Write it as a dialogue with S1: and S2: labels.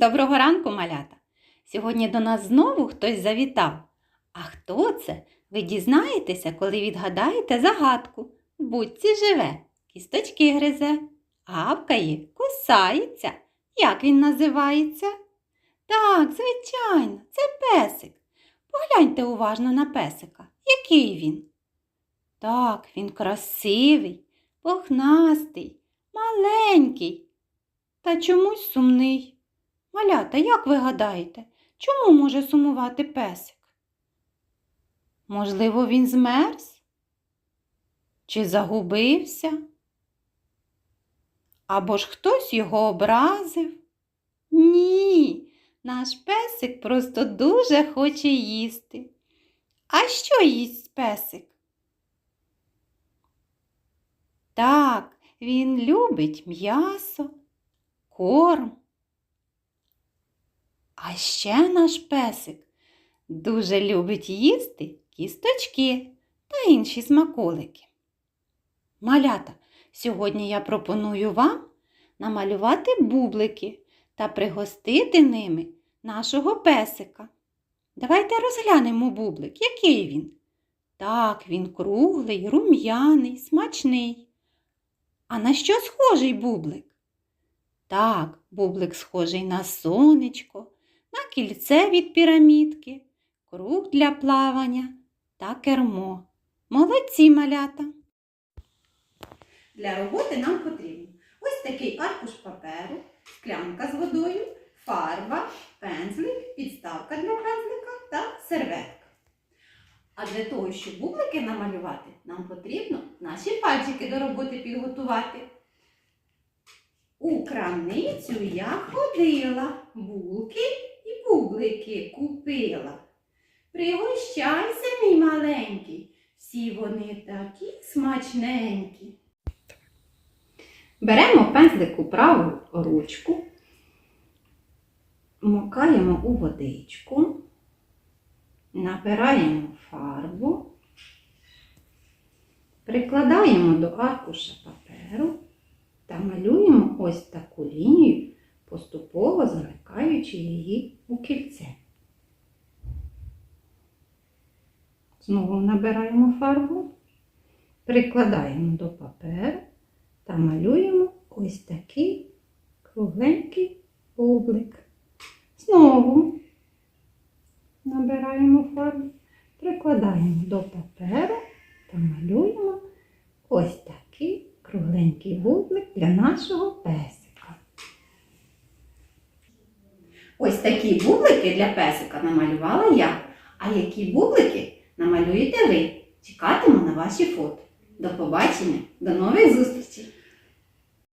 S1: Доброго ранку, малята! Сьогодні до нас знову хтось завітав. А хто це? Ви дізнаєтеся, коли відгадаєте загадку. В будці живе, кісточки гризе, гавкає, кусається. Як він називається? Так, звичайно, це песик. Погляньте уважно на песика. Який він? Так, він красивий, пухнастий, маленький та чомусь сумний. Малята, як ви гадаєте, чому може сумувати песик? Можливо, він змерз? Чи загубився? Або ж хтось його образив? Ні, наш песик просто дуже хоче їсти. А що їсть песик? Так, він любить м'ясо, корм. А ще наш песик дуже любить їсти кісточки та інші смаколики. Малята, сьогодні я пропоную вам намалювати бублики та пригостити ними нашого песика. Давайте розглянемо бублик, який він. Так, він круглий, рум'яний, смачний. А на що схожий бублик? Так, бублик схожий на сонечко, на кільце від пірамідки, круг для плавання та кермо. Молодці малята. Для роботи нам потрібно ось такий аркуш паперу, склянка з водою, фарба, пензлик, підставка для пензлика та серветка. А для того, щоб бублики намалювати, нам потрібно наші пальчики до роботи підготувати. У крамницю я ходила, булки і купила. Пригощайся, мій маленький, всі вони такі смачненькі. Беремо пензлик у праву ручку, макаємо у водичку, набираємо фарбу, прикладаємо до аркуша паперу та малюємо ось таку лінію, поступово замикаючи її у кільце. Знову набираємо фарбу, прикладаємо до паперу та малюємо ось такий кругленький бублик. Знову набираємо фарбу, прикладаємо до паперу та малюємо ось такий кругленький бублик для нашого песика. Ось такі бублики для песика намалювала я. А які бублики намалюєте ви? Чекатиму на ваші фото. До побачення, до нових зустрічей!